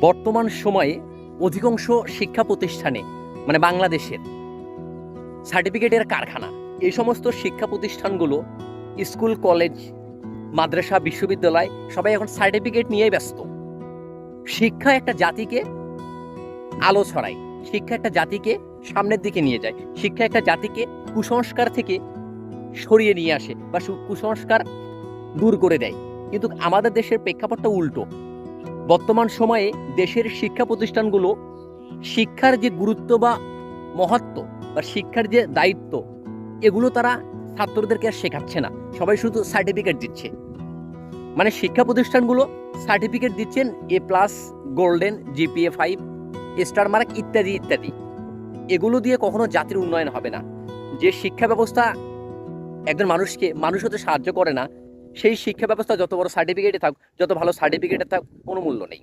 বর্তমান সময়ে অধিকাংশ শিক্ষা প্রতিষ্ঠানে মানে বাংলাদেশের সার্টিফিকেটের কারখানা, এই সমস্ত শিক্ষা প্রতিষ্ঠানগুলো স্কুল, কলেজ, মাদ্রাসা, বিশ্ববিদ্যালয় সবাই এখন সার্টিফিকেট নিয়েই ব্যস্ত। শিক্ষা একটা জাতিকে আলো ছড়ায়, শিক্ষা একটা জাতিকে সামনের দিকে নিয়ে যায়, শিক্ষা একটা জাতিকে কুসংস্কার থেকে সরিয়ে নিয়ে আসে বা কুসংস্কার দূর করে দেয়। কিন্তু আমাদের দেশের প্রেক্ষাপটটা উল্টো। বর্তমান সময়ে দেশের শিক্ষা প্রতিষ্ঠানগুলো শিক্ষার যে গুরুত্ব বা মহত্ব বা শিক্ষার যে দায়িত্ব, এগুলো তারা ছাত্রদেরকে আর শেখাচ্ছে না। সবাই শুধু সার্টিফিকেট দিচ্ছে। মানে শিক্ষা প্রতিষ্ঠানগুলো সার্টিফিকেট দিচ্ছেন A plus golden GPA five star mark ইত্যাদি ইত্যাদি। এগুলো দিয়ে কখনো জাতির উন্নয়ন হবে না। যে শিক্ষা ব্যবস্থা একজন মানুষকে, মানুষ হতে সাহায্য করে না সেই শিক্ষা ব্যবস্থা যত বড় সার্টিফিকেটে থাক যত ভালো সার্টিফিকেটে থাক কোনো মূল্য নেই।